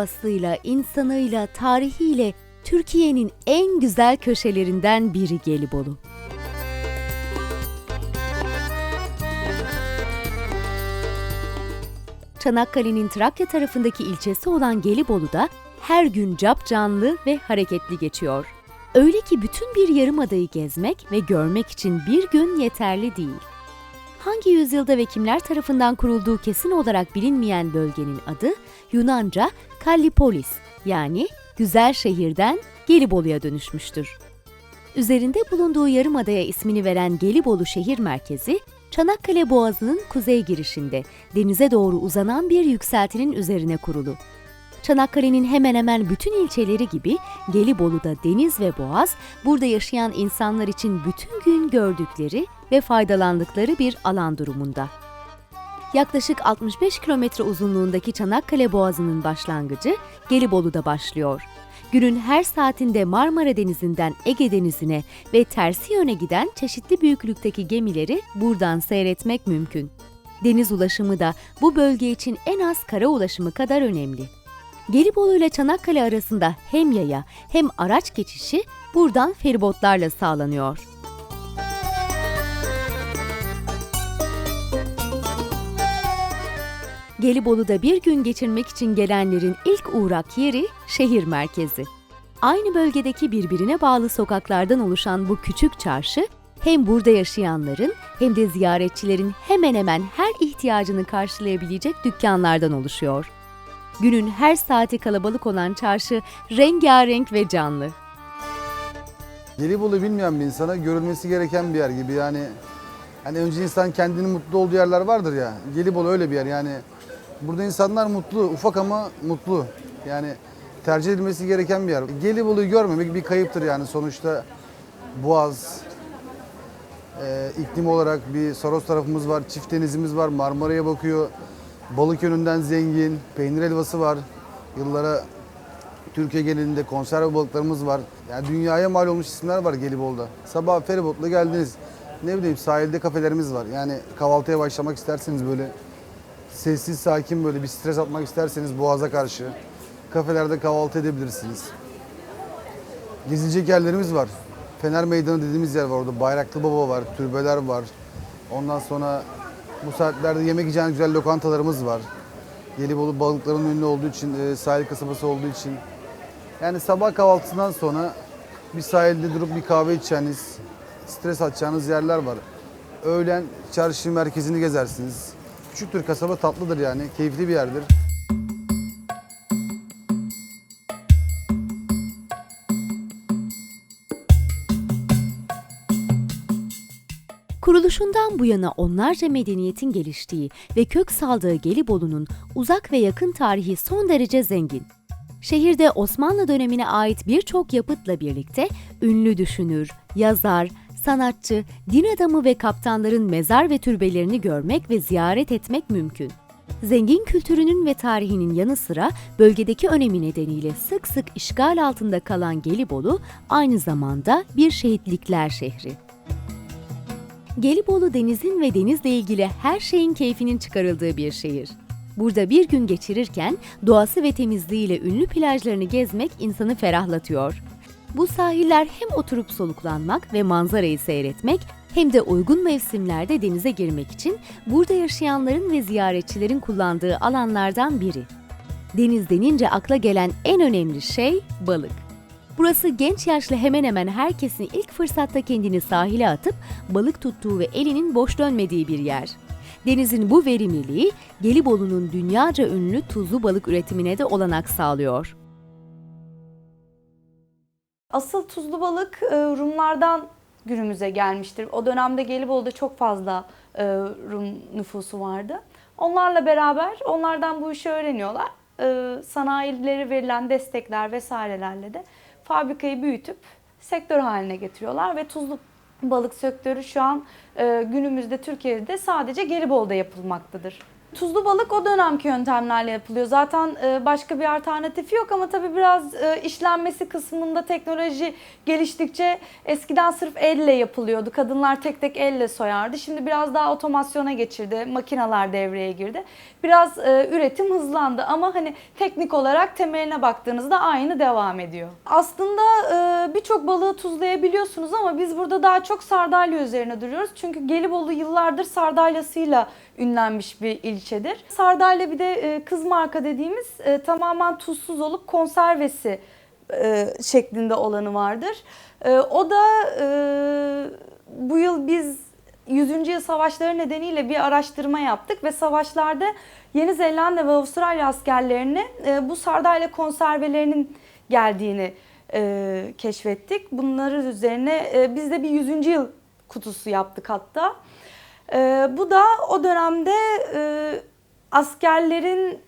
Doğasıyla, insanıyla, tarihiyle Türkiye'nin en güzel köşelerinden biri Gelibolu. Çanakkale'nin Trakya tarafındaki ilçesi olan Gelibolu'da her gün cap canlı ve hareketli geçiyor. Öyle ki bütün bir yarımadayı gezmek ve görmek için bir gün yeterli değil. Hangi yüzyılda ve kimler tarafından kurulduğu kesin olarak bilinmeyen bölgenin adı Yunanca Kallipolis yani güzel şehirden Gelibolu'ya dönüşmüştür. Üzerinde bulunduğu yarımadaya ismini veren Gelibolu şehir merkezi, Çanakkale Boğazı'nın kuzey girişinde, denize doğru uzanan bir yükseltinin üzerine kurulu. Çanakkale'nin hemen hemen bütün ilçeleri gibi Gelibolu'da deniz ve boğaz, burada yaşayan insanlar için bütün gün gördükleri ve faydalandıkları bir alan durumunda. Yaklaşık 65 kilometre uzunluğundaki Çanakkale Boğazı'nın başlangıcı Gelibolu'da başlıyor. Günün her saatinde Marmara Denizi'nden Ege Denizi'ne ve tersi yöne giden çeşitli büyüklükteki gemileri buradan seyretmek mümkün. Deniz ulaşımı da bu bölge için en az kara ulaşımı kadar önemli. Gelibolu ile Çanakkale arasında hem yaya hem araç geçişi buradan feribotlarla sağlanıyor. Gelibolu'da bir gün geçirmek için gelenlerin ilk uğrak yeri şehir merkezi. Aynı bölgedeki birbirine bağlı sokaklardan oluşan bu küçük çarşı hem burada yaşayanların hem de ziyaretçilerin hemen hemen her ihtiyacını karşılayabilecek dükkanlardan oluşuyor. Günün her saati kalabalık olan çarşı rengarenk ve canlı. Gelibolu bilmeyen bir insana görülmesi gereken bir yer gibi yani. Hani önce insan kendini mutlu olduğu yerler vardır ya. Gelibolu öyle bir yer yani. Burada insanlar mutlu, ufak ama mutlu. Yani tercih edilmesi gereken bir yer. Gelibolu'yu görmemek bir kayıptır yani sonuçta. Boğaz, e, iklim olarak bir Saros tarafımız var, çift denizimiz var, Marmara'ya bakıyor. Balık yönünden zengin, peynir helvası var. Yıllara Türkiye genelinde konserve balıklarımız var. Yani dünyaya mal olmuş isimler var Gelibolu'da. Sabah feribotla geldiniz. Ne bileyim sahilde kafelerimiz var. Yani kahvaltıya başlamak isterseniz böyle sessiz sakin böyle bir stres atmak isterseniz boğaza karşı kafelerde kahvaltı edebilirsiniz. Gezilecek yerlerimiz var. Fener Meydanı dediğimiz yer var orada. Bayraklı Baba var, türbeler var. Ondan sonra bu saatlerde yemek yiyeceğiniz güzel lokantalarımız var. Gelibolu balıkların ünlü olduğu için, e, sahil kasabası olduğu için. Yani sabah kahvaltısından sonra bir sahilde durup bir kahve içeceğiniz, stres atacağınız yerler var. Öğlen çarşı merkezini gezersiniz. Küçüktür kasaba tatlıdır yani, keyifli bir yerdir. Kuruluşundan bu yana onlarca medeniyetin geliştiği ve kök saldığı Gelibolu'nun uzak ve yakın tarihi son derece zengin. Şehirde Osmanlı dönemine ait birçok yapıtla birlikte ünlü düşünür, yazar, sanatçı, din adamı ve kaptanların mezar ve türbelerini görmek ve ziyaret etmek mümkün. Zengin kültürünün ve tarihinin yanı sıra bölgedeki önemi nedeniyle sık sık işgal altında kalan Gelibolu aynı zamanda bir şehitlikler şehri. Gelibolu denizin ve denizle ilgili her şeyin keyfinin çıkarıldığı bir şehir. Burada bir gün geçirirken doğası ve temizliğiyle ünlü plajlarını gezmek insanı ferahlatıyor. Bu sahiller hem oturup soluklanmak ve manzarayı seyretmek hem de uygun mevsimlerde denize girmek için burada yaşayanların ve ziyaretçilerin kullandığı alanlardan biri. Deniz denince akla gelen en önemli şey balık. Burası genç yaşlı hemen hemen herkesin ilk fırsatta kendini sahile atıp balık tuttuğu ve elinin boş dönmediği bir yer. Denizin bu verimliliği Gelibolu'nun dünyaca ünlü tuzlu balık üretimine de olanak sağlıyor. Asıl tuzlu balık e, Rumlardan günümüze gelmiştir. O dönemde Gelibolu'da çok fazla e, Rum nüfusu vardı. Onlarla beraber onlardan bu işi öğreniyorlar. E, Sanayileri verilen destekler vesairelerle de fabrikayı büyütüp sektör haline getiriyorlar ve tuzlu balık sektörü şu an günümüzde Türkiye'de sadece Gelibolu'da yapılmaktadır. Tuzlu balık o dönemki yöntemlerle yapılıyor. Zaten e, başka bir alternatifi yok ama tabii biraz e, işlenmesi kısmında teknoloji geliştikçe eskiden sırf elle yapılıyordu. Kadınlar tek tek elle soyardı. Şimdi biraz daha otomasyona geçildi. Makineler devreye girdi. Biraz e, üretim hızlandı ama hani teknik olarak temeline baktığınızda aynı devam ediyor. Aslında birçok balığı tuzlayabiliyorsunuz ama biz burada daha çok sardalya üzerine duruyoruz. Çünkü Gelibolu yıllardır sardalyasıyla ünlenmiş bir ilçedir. Sardalya bir de e, kız marka dediğimiz e, tamamen tuzsuz olup konservesi e, şeklinde olanı vardır. O da bu yıl biz 100. yıl savaşları nedeniyle bir araştırma yaptık ve savaşlarda Yeni Zelanda ve Avustralya askerlerine e, bu sardalya konservelerinin geldiğini keşfettik. Bunların üzerine biz de bir 100. yıl kutusu yaptık hatta. E, bu da o dönemde e, askerlerin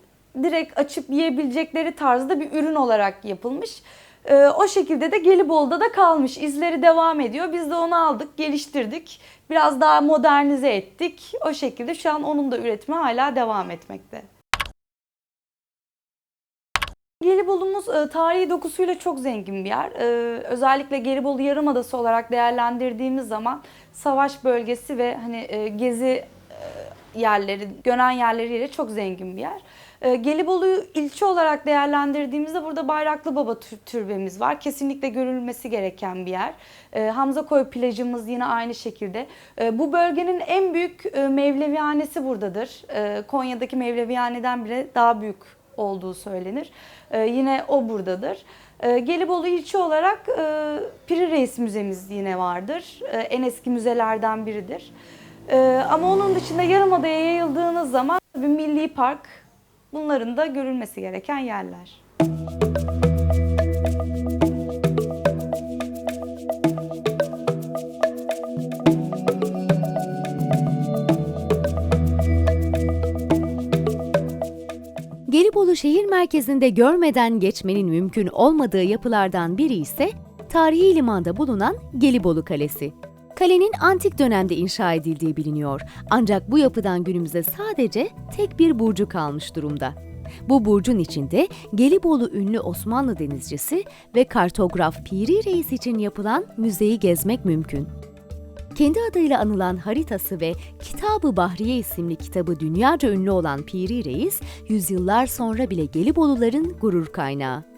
direkt açıp yiyebilecekleri tarzda bir ürün olarak yapılmış. E, o şekilde de Gelibolu'da da kalmış. İzleri devam ediyor. Biz de onu aldık, geliştirdik. Biraz daha modernize ettik. O şekilde şu an onun da üretimi hala devam etmekte. Gelibolu'muz e, tarihi dokusuyla çok zengin bir yer. E, özellikle Gelibolu Yarımadası olarak değerlendirdiğimiz zaman savaş bölgesi ve hani e, gezi yerleri, gören yerleriyle çok zengin bir yer. Gelibolu'yu ilçe olarak değerlendirdiğimizde burada Bayraklı Baba tür- türbemiz var. Kesinlikle görülmesi gereken bir yer. Hamza Koy plajımız yine aynı şekilde. Bu bölgenin en büyük Mevlevihanesi buradadır. Konya'daki Mevlevihane'den bile daha büyük olduğu söylenir. E, yine o buradadır. E, Gelibolu ilçe olarak e, Piri Reis Müzemiz yine vardır. E, en eski müzelerden biridir. E, ama onun dışında Yarımada'ya yayıldığınız zaman bir milli park bunların da görülmesi gereken yerler. Gelibolu şehir merkezinde görmeden geçmenin mümkün olmadığı yapılardan biri ise tarihi limanda bulunan Gelibolu Kalesi. Kalenin antik dönemde inşa edildiği biliniyor. Ancak bu yapıdan günümüze sadece tek bir burcu kalmış durumda. Bu burcun içinde Gelibolu ünlü Osmanlı denizcisi ve kartograf Piri Reis için yapılan müzeyi gezmek mümkün. Kendi adıyla anılan haritası ve Kitabı Bahriye isimli kitabı dünyaca ünlü olan Piri Reis, yüzyıllar sonra bile Geliboluların gurur kaynağı.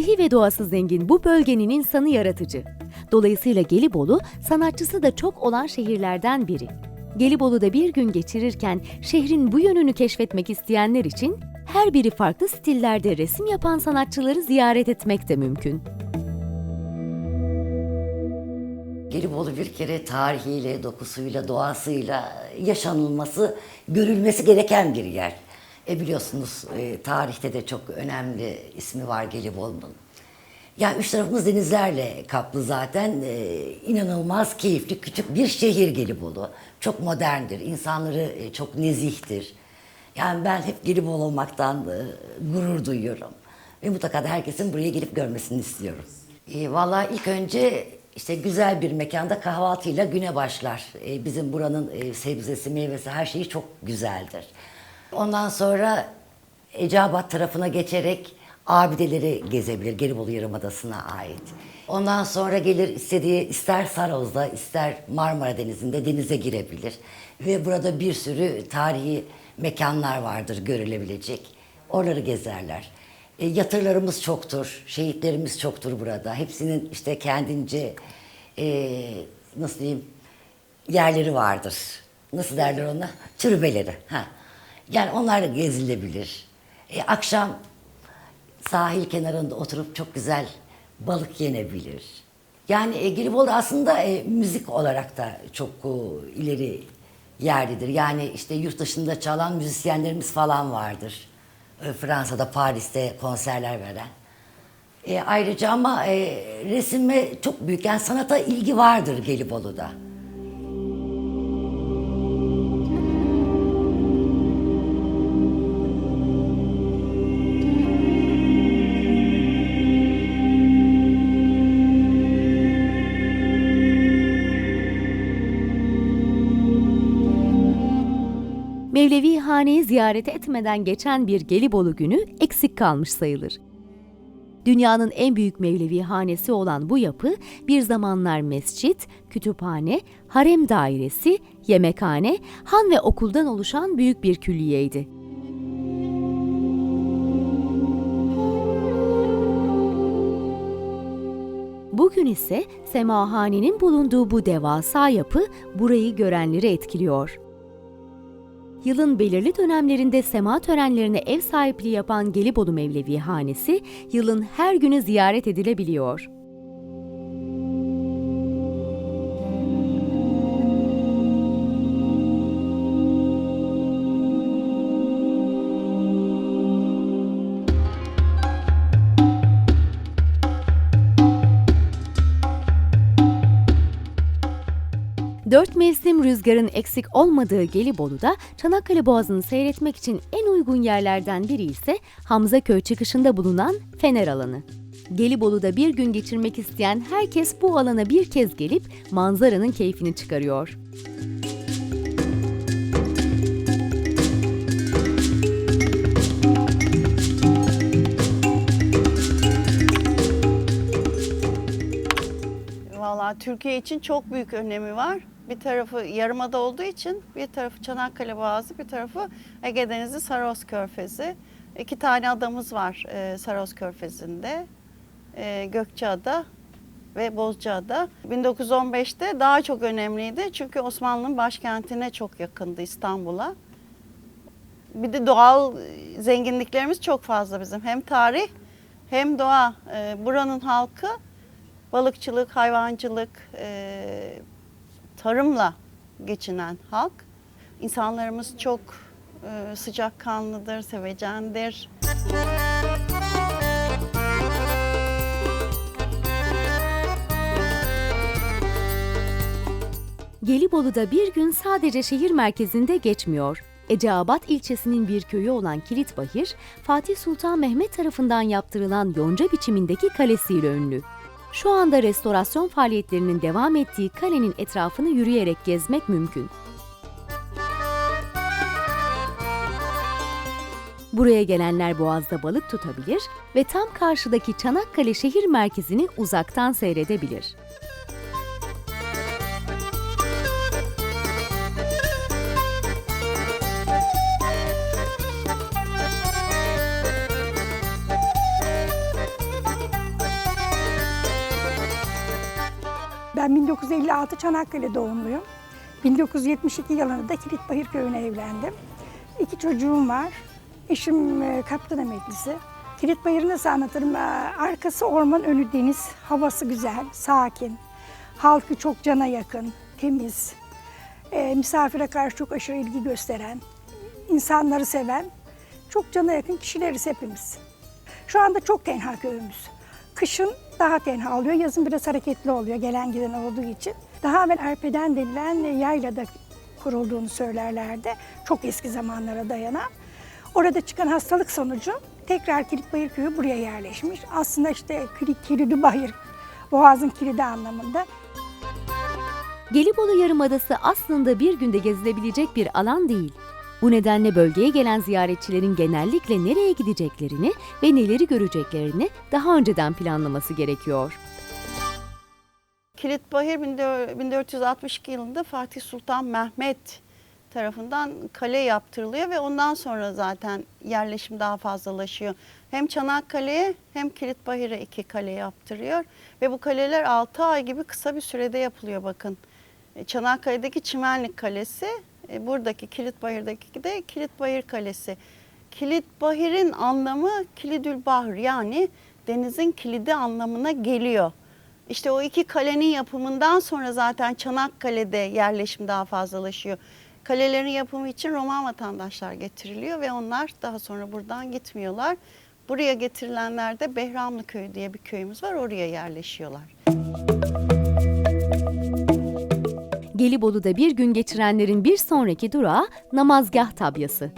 Tarihi ve doğası zengin bu bölgenin insanı yaratıcı. Dolayısıyla Gelibolu sanatçısı da çok olan şehirlerden biri. Gelibolu'da bir gün geçirirken şehrin bu yönünü keşfetmek isteyenler için her biri farklı stillerde resim yapan sanatçıları ziyaret etmek de mümkün. Gelibolu bir kere tarihiyle, dokusuyla, doğasıyla yaşanılması, görülmesi gereken bir yer. E biliyorsunuz e, tarihte de çok önemli ismi var Gelibolu'nun. Ya üç tarafımız denizlerle kaplı zaten. E, inanılmaz keyifli küçük bir şehir Gelibolu. Çok moderndir, insanları e, çok nezihtir. Yani ben hep Gelibolu olmaktan e, gurur duyuyorum. Ve mutlaka da herkesin buraya gelip görmesini istiyorum. E, Valla ilk önce işte güzel bir mekanda kahvaltıyla güne başlar. E, bizim buranın e, sebzesi, meyvesi her şeyi çok güzeldir. Ondan sonra Eceabat tarafına geçerek abideleri gezebilir. Gelibolu Yarımadası'na ait. Ondan sonra gelir istediği ister Saroz'da ister Marmara Denizi'nde denize girebilir. Ve burada bir sürü tarihi mekanlar vardır görülebilecek. Oraları gezerler. E, yatırlarımız çoktur, şehitlerimiz çoktur burada. Hepsinin işte kendince e, nasıl diyeyim yerleri vardır. Nasıl derler ona? Türbeleri. Ha. Yani onlar gezilebilir. E, akşam sahil kenarında oturup çok güzel balık yenebilir. Yani e, Gelibolu aslında e, müzik olarak da çok e, ileri yerdedir. Yani işte yurt dışında çalan müzisyenlerimiz falan vardır. E, Fransa'da, Paris'te konserler veren. E, ayrıca ama e, resime çok büyük yani sanata ilgi vardır Gelibolu'da. Mevlevi haneyi ziyaret etmeden geçen bir Gelibolu günü eksik kalmış sayılır. Dünyanın en büyük Mevlevi hanesi olan bu yapı bir zamanlar mescit, kütüphane, harem dairesi, yemekhane, han ve okuldan oluşan büyük bir külliyeydi. Bugün ise semahanenin bulunduğu bu devasa yapı burayı görenleri etkiliyor. Yılın belirli dönemlerinde sema törenlerine ev sahipliği yapan Gelibolu Mevlevi Hanesi, yılın her günü ziyaret edilebiliyor. Dört mevsim rüzgarın eksik olmadığı Gelibolu'da Çanakkale Boğazı'nı seyretmek için en uygun yerlerden biri ise Hamzaköy çıkışında bulunan Fener alanı. Gelibolu'da bir gün geçirmek isteyen herkes bu alana bir kez gelip manzaranın keyfini çıkarıyor. Valla Türkiye için çok büyük önemi var. Bir tarafı yarımada olduğu için bir tarafı Çanakkale Boğazı, bir tarafı Ege Denizi Saros Körfezi. İki tane adamız var e, Saros Körfezi'nde. E, Gökçeada ve Bozcaada. 1915'te daha çok önemliydi çünkü Osmanlı'nın başkentine çok yakındı İstanbul'a. Bir de doğal zenginliklerimiz çok fazla bizim. Hem tarih hem doğa. E, buranın halkı balıkçılık, hayvancılık, e, tarımla geçinen halk. İnsanlarımız çok e, sıcakkanlıdır, sevecendir. Gelibolu'da bir gün sadece şehir merkezinde geçmiyor. Eceabat ilçesinin bir köyü olan Kilitbahir, Fatih Sultan Mehmet tarafından yaptırılan yonca biçimindeki kalesiyle ünlü. Şu anda restorasyon faaliyetlerinin devam ettiği kalenin etrafını yürüyerek gezmek mümkün. Buraya gelenler boğazda balık tutabilir ve tam karşıdaki Çanakkale şehir merkezini uzaktan seyredebilir. Ben 1956 Çanakkale doğumluyum. 1972 yılında Kilitbahir köyüne evlendim. İki çocuğum var. Eşim e, kaptan emeklisi. Kilitbahir'i nasıl anlatırım? Ee, Arkası orman, önü deniz. Havası güzel, sakin. Halkı çok cana yakın, temiz. Ee, misafire karşı çok aşırı ilgi gösteren, insanları seven, çok cana yakın kişileriz hepimiz. Şu anda çok tenha köyümüz. Kışın daha tenha oluyor, yazın biraz hareketli oluyor gelen giden olduğu için. Daha evvel Erpeden denilen yaylada kurulduğunu söylerlerdi. Çok eski zamanlara dayanan. Orada çıkan hastalık sonucu tekrar Kilitbayır köyü buraya yerleşmiş. Aslında işte Kilidi Bahir, Boğaz'ın kilidi anlamında. Gelibolu Yarımadası aslında bir günde gezilebilecek bir alan değil. Bu nedenle bölgeye gelen ziyaretçilerin genellikle nereye gideceklerini ve neleri göreceklerini daha önceden planlaması gerekiyor. Kilitbahir 1462 yılında Fatih Sultan Mehmet tarafından kale yaptırılıyor ve ondan sonra zaten yerleşim daha fazlalaşıyor. Hem Çanakkale'ye hem Kilitbahir'e iki kale yaptırıyor ve bu kaleler 6 ay gibi kısa bir sürede yapılıyor bakın. E, Çanakkale'deki Çimenlik Kalesi, e, buradaki Kilitbahir'deki de Kilitbahir Kalesi. Kilitbahir'in anlamı Kilidül Bahr yani denizin kilidi anlamına geliyor. İşte o iki kalenin yapımından sonra zaten Çanakkale'de yerleşim daha fazlalaşıyor. Kalelerin yapımı için Roman vatandaşlar getiriliyor ve onlar daha sonra buradan gitmiyorlar. Buraya getirilenler de Behramlı Köyü diye bir köyümüz var. Oraya yerleşiyorlar. Gelibolu'da bir gün geçirenlerin bir sonraki durağı namazgah tabyası.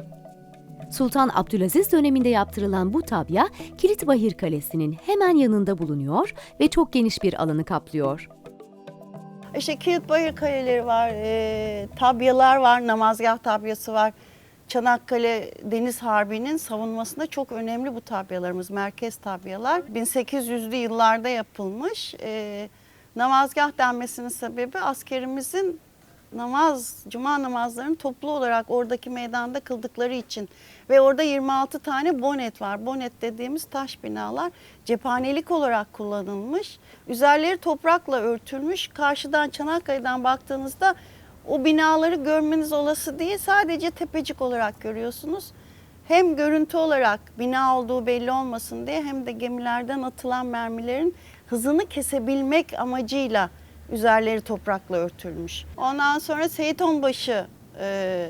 Sultan Abdülaziz döneminde yaptırılan bu tabya Kilitbahir Kalesi'nin hemen yanında bulunuyor ve çok geniş bir alanı kaplıyor. İşte Kilitbayır kaleleri var, e, tabyalar var, namazgah tabyası var. Çanakkale Deniz Harbi'nin savunmasında çok önemli bu tabyalarımız, merkez tabyalar. 1800'lü yıllarda yapılmış. E, namazgah denmesinin sebebi askerimizin namaz, cuma namazlarını toplu olarak oradaki meydanda kıldıkları için. Ve orada 26 tane bonet var. Bonet dediğimiz taş binalar cephanelik olarak kullanılmış. Üzerleri toprakla örtülmüş. Karşıdan Çanakkale'den baktığınızda o binaları görmeniz olası değil. Sadece tepecik olarak görüyorsunuz. Hem görüntü olarak bina olduğu belli olmasın diye hem de gemilerden atılan mermilerin hızını kesebilmek amacıyla üzerleri toprakla örtülmüş. Ondan sonra Seyit Onbaşı e,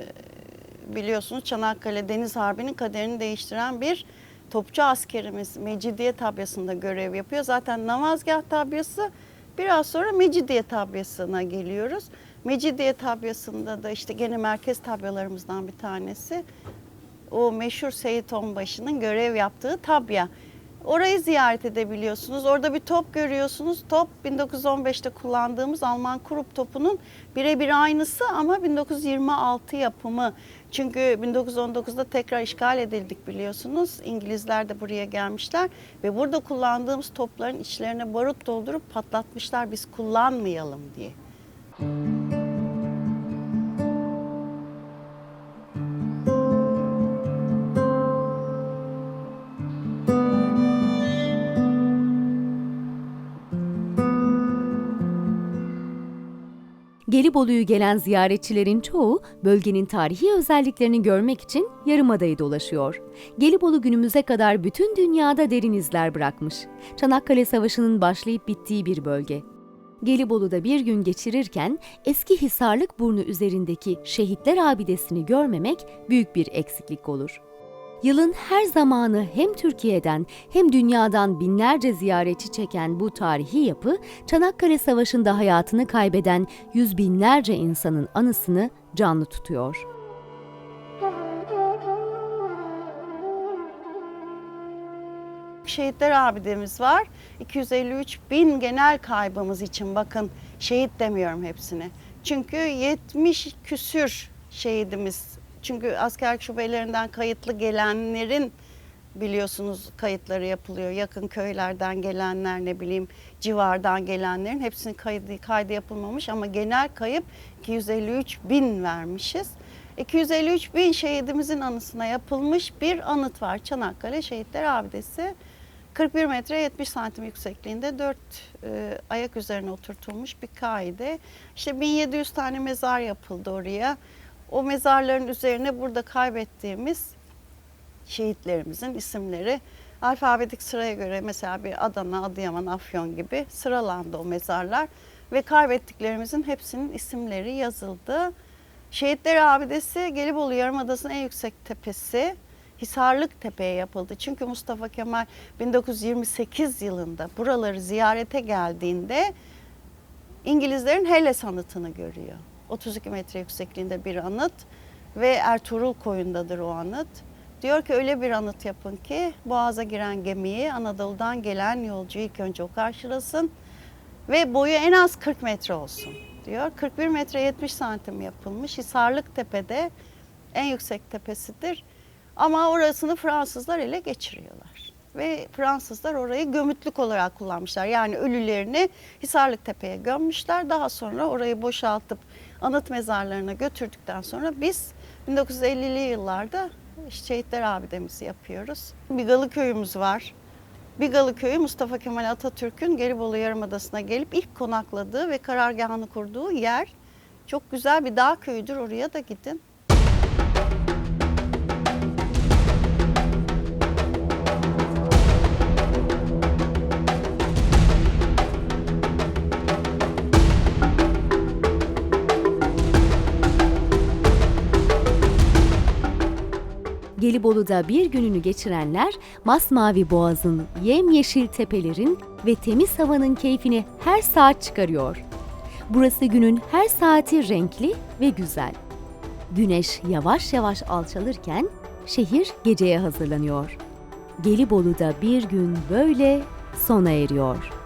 biliyorsunuz Çanakkale Deniz Harbi'nin kaderini değiştiren bir topçu askerimiz Mecidiye tabyasında görev yapıyor. Zaten namazgah tabyası biraz sonra Mecidiye tabyasına geliyoruz. Mecidiye tabyasında da işte gene merkez tabyalarımızdan bir tanesi o meşhur Seyit Onbaşı'nın görev yaptığı tabya. Orayı ziyaret edebiliyorsunuz. Orada bir top görüyorsunuz. Top 1915'te kullandığımız Alman Krupp topunun birebir aynısı ama 1926 yapımı. Çünkü 1919'da tekrar işgal edildik biliyorsunuz. İngilizler de buraya gelmişler ve burada kullandığımız topların içlerine barut doldurup patlatmışlar biz kullanmayalım diye. Gelibolu'yu gelen ziyaretçilerin çoğu bölgenin tarihi özelliklerini görmek için Yarımada'yı dolaşıyor. Gelibolu günümüze kadar bütün dünyada derin izler bırakmış. Çanakkale Savaşı'nın başlayıp bittiği bir bölge. Gelibolu'da bir gün geçirirken eski Hisarlık burnu üzerindeki Şehitler Abidesi'ni görmemek büyük bir eksiklik olur. Yılın her zamanı hem Türkiye'den hem dünyadan binlerce ziyaretçi çeken bu tarihi yapı, Çanakkale Savaşı'nda hayatını kaybeden yüz binlerce insanın anısını canlı tutuyor. Şehitler abidemiz var. 253 bin genel kaybımız için bakın şehit demiyorum hepsini. Çünkü 70 küsür şehidimiz. Çünkü askerlik şubelerinden kayıtlı gelenlerin biliyorsunuz kayıtları yapılıyor. Yakın köylerden gelenler ne bileyim civardan gelenlerin hepsinin kaydı, kaydı yapılmamış ama genel kayıp 253 bin vermişiz. 253 bin şehidimizin anısına yapılmış bir anıt var. Çanakkale Şehitler Abidesi. 41 metre 70 santim yüksekliğinde 4 e, ayak üzerine oturtulmuş bir kaide. İşte 1700 tane mezar yapıldı oraya. O mezarların üzerine burada kaybettiğimiz şehitlerimizin isimleri alfabetik sıraya göre mesela bir Adana, Adıyaman, Afyon gibi sıralandı o mezarlar ve kaybettiklerimizin hepsinin isimleri yazıldı. Şehitler Abidesi Gelibolu Yarımadası'nın en yüksek tepesi Hisarlık Tepe'ye yapıldı. Çünkü Mustafa Kemal 1928 yılında buraları ziyarete geldiğinde İngilizlerin Helles anıtını görüyor. 32 metre yüksekliğinde bir anıt ve Ertuğrul koyundadır o anıt. Diyor ki öyle bir anıt yapın ki boğaza giren gemiyi Anadolu'dan gelen yolcuyu ilk önce o karşılasın ve boyu en az 40 metre olsun diyor. 41 metre 70 santim yapılmış. Hisarlık Tepe'de en yüksek tepesidir. Ama orasını Fransızlar ele geçiriyorlar. Ve Fransızlar orayı gömütlük olarak kullanmışlar. Yani ölülerini Hisarlık Tepe'ye gömmüşler. Daha sonra orayı boşaltıp anıt mezarlarına götürdükten sonra biz 1950'li yıllarda Şehitler Abidemizi yapıyoruz. Bigalı köyümüz var. Bigalı köyü Mustafa Kemal Atatürk'ün Gelibolu Yarımadası'na gelip ilk konakladığı ve karargahını kurduğu yer. Çok güzel bir dağ köyüdür. Oraya da gidin. Gelibolu'da bir gününü geçirenler masmavi boğazın, yemyeşil tepelerin ve temiz havanın keyfini her saat çıkarıyor. Burası günün her saati renkli ve güzel. Güneş yavaş yavaş alçalırken şehir geceye hazırlanıyor. Gelibolu'da bir gün böyle sona eriyor.